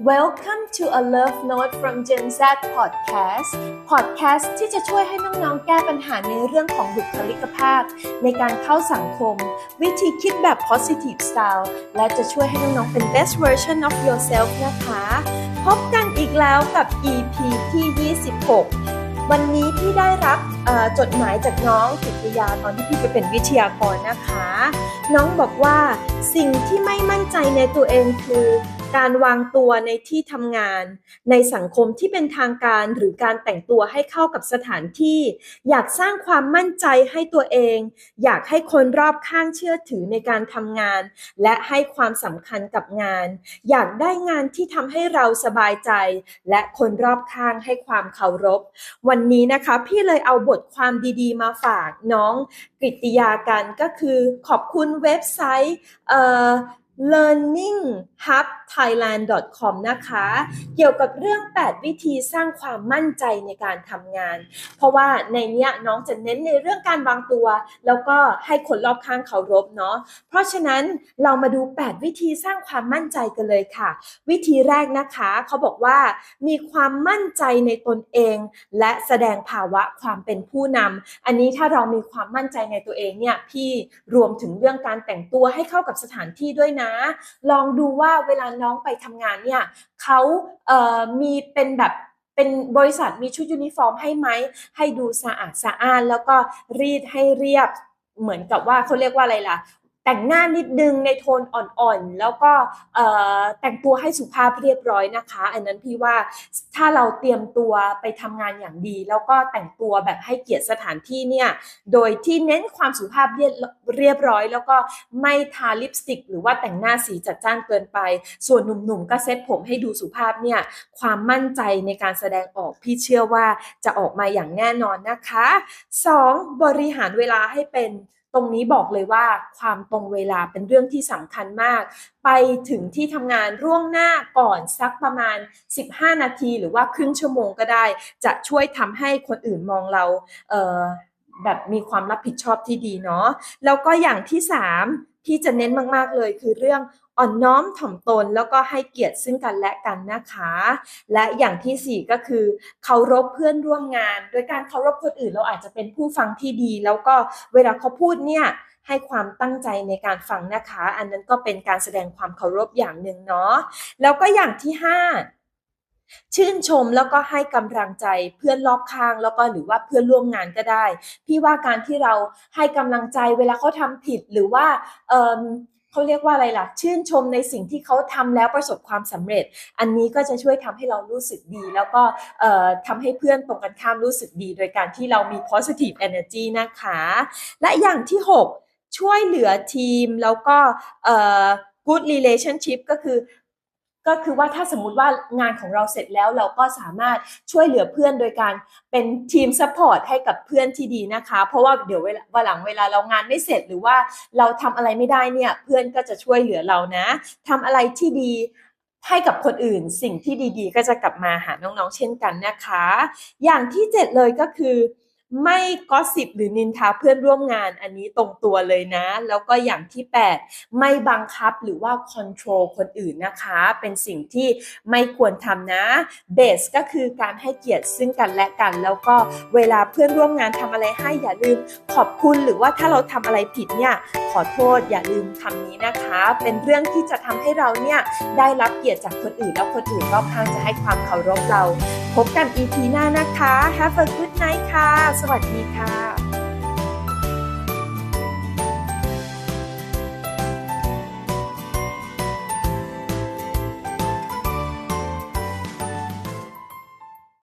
Welcome to a Love Note from Gen Z Podcast Podcast ที่จะช่วยให้น้องๆ แก้ปัญหาในเรื่องของบุคลิกภาพ ในการเข้าสังคม วิธีคิดแบบ positive style และจะช่วยให้น้องๆ เป็น best version of yourself นะคะ พบกันอีกแล้วกับ EP ที่ 26 วันนี้พี่ได้รับจดหมายจากน้องกิตยาตอนที่พี่ไปเป็นวิทยากรนะคะ น้องบอกว่าสิ่งที่ไม่มั่นใจในตัวเองคือ การวางตัวในที่ทำงาน ในสังคมที่เป็นทางการหรือการแต่งตัวให้เข้ากับสถานที่ อยากสร้างความมั่นใจให้ตัวเอง อยากให้คนรอบข้างเชื่อถือในการทำงาน และให้ความสำคัญกับงาน อยากได้งานที่ทำให้เราสบายใจ และคนรอบข้างให้ความเคารพ วันนี้นะคะพี่เลยเอาบทความดีๆ มาฝากน้องกฤติยากันก็คือขอบคุณเว็บไซต์ learninghubthailand.com นะคะ เกี่ยวกับเรื่อง 8 วิธีสร้างความมั่นใจในการทำงาน เพราะว่าในเนี้ยน้องจะเน้นในเรื่องการวางตัว แล้วก็ให้คนรอบข้างเคารพเนาะ เพราะฉะนั้นเรามาดู 8 วิธีสร้างความมั่นใจกันเลยค่ะ วิธีแรกนะคะเขาบอกว่ามีความมั่นใจในตนเอง และแสดงภาวะความเป็นผู้นำอันนี้ถ้าเรามีความมั่นใจในตัวเองเนี่ยพี่รวมถึงเรื่องการแต่งตัวให้เข้ากับสถานที่ด้วยนะลองดูว่าเวลาน้องไปทำงานเนี่ยเขาเมีเป็นแบบเป็นบริษัทมีชุดยูนิฟอร์มให้ไหม ให้ดูสะอาดสะอ้านแล้วก็รีดให้เรียบเหมือนกับว่าเขาเรียกว่าอะไรล่ะ แต่งหน้านิดนึงในโทนอ่อนๆ แล้วก็แต่งตัวให้สุภาพเรียบร้อยนะคะ อันนั้นพี่ว่าถ้าเราเตรียมตัวไปทำงานอย่างดี แล้วก็แต่งตัวแบบให้เกียรติสถานที่เนี่ยโดยที่เน้นความสุภาพเรียบเรียบร้อย แล้วก็ไม่ทาลิปสติก หรือว่าแต่งหน้าสีจัดจ้านเกินไป ส่วนหนุ่มๆก็เซ็ตผมให้ดูสุภาพเนี่ยความมั่นใจในการแสดงออกพี่เชื่อว่าจะออกมาอย่างแน่นอนนะคะ 2. บริหารเวลาให้เป็น ตรงนี้บอกเลยว่าความตรงเวลาเป็นเรื่องที่สำคัญมาก ไปถึงที่ทำงานร่วงหน้าก่อนสักประมาณ 15 นาที หรือว่าครึ่งชั่วโมงก็ได้ จะช่วยทำให้คนอื่นมองเราเแบบมีความรับผิดชอบที่ดีเนาะแล้วก็อย่างที่3ที่จะเน้นมากๆเลยคือเรื่องอ่อนน้อมถ่อมตนแล้วก็ให้เกียรติซึ่งกันและกันนะคะ และอย่างทีสี่ 4 ก็คือเคารพเพื่อนร่วมงาน โดยการเคารพคนอื่นเราอาจจะเป็นผู้ฟังที่ดี แล้วก็เวลาเขาพูดเนี่ยให้ความตั้งใจในการฟังนะคะ อันนั้นก็เป็นการแสดงความเคารพอย่างหนึ่งเนาะแล้วก็อย่างที่ 5 ชื่นชมแล้วก็ให้กำลังใจเพื่อนรอบข้างแล้วก็หรือว่าเพื่อนร่วมงานก็ได้ พี่ว่าการที่เราให้กำลังใจเวลาเขาทำผิดหรือว่าเออเขาเรียกว่าอะไรล่ะ ชื่นชมในสิ่งที่เขาทำแล้วประสบความสำเร็จ อันนี้ก็จะช่วยทำให้เรารู้สึกดี แล้วก็เอ่อทำให้เพื่อนตรงกันข้ามรู้สึกดี โดยการที่เรามี positive energy นะคะ และอย่างที่ 6 ช่วยเหลือทีมแล้วก็เอ่อ good relationship ก็คือ ก็คือว่าถ้าสมมติว่างานของเราเสร็จแล้วเราก็สามารถช่วยเหลือเพื่อนโดยการเป็นทีมซัพพอร์ตให้กับเพื่อนที่ดีนะคะ เพราะว่าเดี๋ยวเวลาวันหลังเวลาเรางานไม่เสร็จหรือว่าเราทำอะไรไม่ได้เนี่ยเพื่อนก็จะช่วยเหลือเรานะทำอะไรที่ดีให้กับคนอื่นสิ่งที่ดีๆ ก็จะกลับมาหาน้องๆ เช่นกันนะคะ อย่างที่ 7 เลยก็คือ ไม่กอสซิบหรือนินทาเพื่อนร่วมงานอันนี้ตรงตัวเลยนะ แล้วก็อย่างที่ 8 ไม่บังคับหรือว่าคอนโทรลคนอื่นนะคะ เป็นสิ่งที่ไม่ควรทำนะเบสก็คือการให้เกียรติซึ่งกันและกัน แล้วก็เวลาเพื่อนร่วมงานทำอะไรให้อย่าลืมขอบคุณหรือว่าถ้าเราทำอะไรผิดเนี่ยขอโทษอย่าลืมคำนี้นะคะ เป็นเรื่องที่จะทำให้เราเนี่ยได้รับเกียรติจากคนอื่นแล้วคนอื่นรอบข้างจะให้ความเคารพเรา พบกัน EP หน้านะคะ Have a good night ค่ะ สวัสดีค่ะ